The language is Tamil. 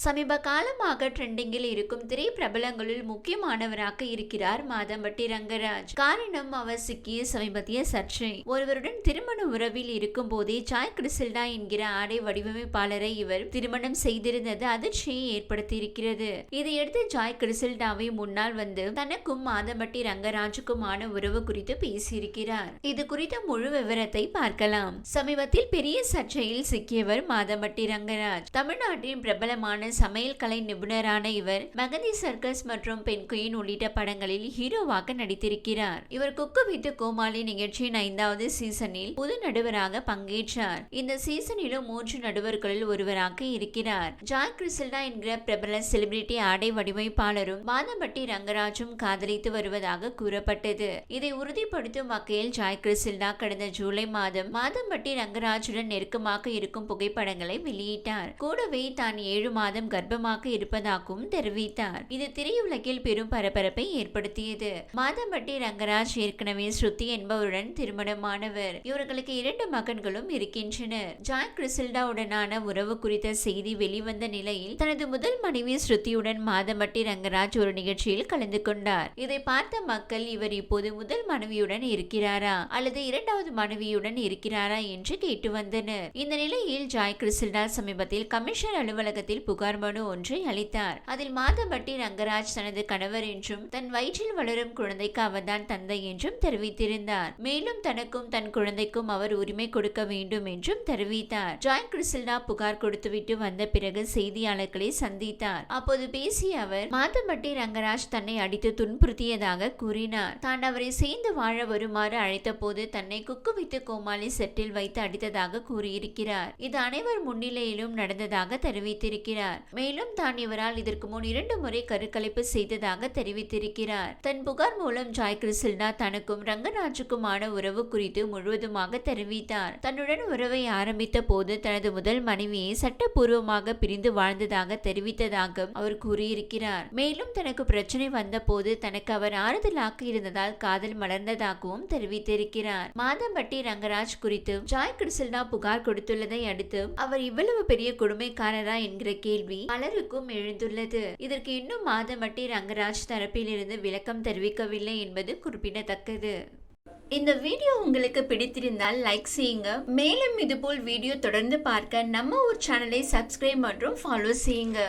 சமீப காலமாக ட்ரெண்டிங்கில் இருக்கும் திரை பிரபலங்களில் முக்கியமானவராக இருக்கிறார் மாதம்பட்டி ரங்கராஜ். காரணம் அவர் சிக்கிய சமீபத்திய சர்ச்சை. ஒருவருடன் திருமண உறவில் இருக்கும் போதே சாய் கிறிசில்டா என்கிற ஆடை வடிவமைப்பாளரை இவர் திருமணம் செய்திருந்தது அதிர்ச்சியை ஏற்படுத்தியிருக்கிறது. இதையடுத்து ஜாய் கிறிசில்டாவை முன்னால் வந்து தனக்கும் மாதம்பட்டி ரங்கராஜுக்குமான உறவு குறித்து பேசியிருக்கிறார். இது குறித்த முழு விவரத்தை பார்க்கலாம். சமீபத்தில் பெரிய சர்ச்சையில் சிக்கியவர் மாதம்பட்டி ரங்கராஜ். தமிழ்நாட்டின் பிரபலமான சமையல் கலை நிபுணரான இவர் மகதி சர்க்கஸ் மற்றும் பெண் குயின் உள்ளிட்ட படங்களில் ஹீரோவாக நடித்திருக்கிறார். இவர் குக்கு வித்து கோமாளி நிகழ்ச்சியின் ஐந்தாவது சீசனில் புது நடுவராக பங்கேற்றார். இந்த சீசனிலும் மூன்று நடுவர்களில் ஒருவராக இருக்கிறார். ஜாய் கிறிசில்டா என்கிற பிரபல செலிபிரிட்டி ஆடை வடிவமைப்பாளரும் மாதம்பட்டி ரங்கராஜும் காதலித்து வருவதாக கூறப்பட்டது. இதை உறுதிப்படுத்தும் வகையில் ஜாய் கிறிசில்டா கடந்த ஜூலை மாதம் மாதம்பட்டி ரங்கராஜுடன் நெருக்கமாக இருக்கும் புகைப்படங்களை வெளியிட்டார். கூடவே தான் ஏழு மாதம் கர்ப்பமாக இருப்பதாகவும் தெரிவித்தார். இது திரையுலகில் பெரும் பரபரப்பை ஏற்படுத்தியது. மாதம்பட்டி ரங்கராஜ் ஏற்கனவே ஸ்ருதி என்பவருடன் திருமணமானவர். இவர்களுக்கு இரண்டு மகன்களும் இருக்கின்றனர். ஜாய் கிறிசில்டாவுடனான உறவு குறித்த செய்தி வெளிவந்த நிலையில் தனது முதல் மனைவி ஸ்ருதியுடன் மாதம்பட்டி ரங்கராஜ் ஒரு நிகழ்ச்சியில் கலந்து கொண்டார். இதை பார்த்த மக்கள் இவர் இப்போது முதல் மனைவியுடன் இருக்கிறாரா? அல்லது இரண்டாவது மனைவியுடன் இருக்கிறாரா? என்று கேட்டு வந்தனர். இந்த நிலையில் ஜாய் கிறிசில்டா சமீபத்தில் கமிஷனர் அலுவலகத்தில் புகார் புகார் மனு ஒன்றை அளித்தார். அதில் மாதம்பட்டி ரங்கராஜ் தனது கணவர் என்றும் தன் வயிற்றில் வளரும் குழந்தைக்கு அவர்தான் தந்தை என்றும் தெரிவித்திருந்தார். மேலும் தனக்கும் தன் குழந்தைக்கும் அவர் உரிமை கொடுக்க வேண்டும் என்றும் தெரிவித்தார். ஜாய் கிறிசில்டா புகார் கொடுத்துவிட்டு வந்த பிறகு செய்தியாளர்களை சந்தித்தார். அப்போது பேசிய அவர் மாதம்பட்டி ரங்கராஜ் தன்னை அடித்து துன்புறுத்தியதாக கூறினார். தான் அவரை சேர்ந்து வாழ வருமாறு அழைத்த போது தன்னை குக்குவித்து கோமாளி செட்டில் வைத்து அடித்ததாக கூறியிருக்கிறார். இது அனைவர் முன்னிலையிலும் நடந்ததாக தெரிவித்திருக்கிறார். மேலும் தான் இவரால் இதற்கு முன் இரண்டு முறை கருக்கலைப்பு செய்ததாக தெரிவித்திருக்கிறார். தன் புகார் மூலம் ஜாய் கிறிசில்டா தனக்கும் ரங்கராஜுக்குமான உறவு குறித்து முழுவதுமாக தெரிவித்தார். தன்னுடன் உறவை ஆரம்பித்த போது தனது முதல் மனைவியை சட்டப்பூர்வமாக பிரிந்து வாழ்ந்ததாக தெரிவித்ததாக அவர் கூறியிருக்கிறார். மேலும் தனக்கு பிரச்சனை வந்த போது தனக்கு அவர் ஆறுதலாக இருந்ததால் காதல் மலர்ந்ததாகவும் தெரிவித்திருக்கிறார். மாதம்பட்டி ரங்கராஜ் குறித்து ஜாய் கிறிசில்டா புகார் கொடுத்துள்ளதை அடுத்து அவர் இவ்வளவு பெரிய கொடுமைக்காரரா என்கிற கேள்வி பலருக்கும் எழுந்துள்ளது. இதற்கு இன்னும் மாதமட்டி ரங்கராஜ் தரப்பிலிருந்து விளக்கம் தெரிவிக்கவில்லை என்பது குறிப்பிடத்தக்கது. இந்த வீடியோ உங்களுக்கு பிடித்திருந்தால் லைக் செய்யுங்க. மேலும் இதுபோல் வீடியோ தொடர்ந்து பார்க்க நம்ம ஒரு சேனலை சப்ஸ்கிரைப் மற்றும் ஃபாலோ செய்யுங்க.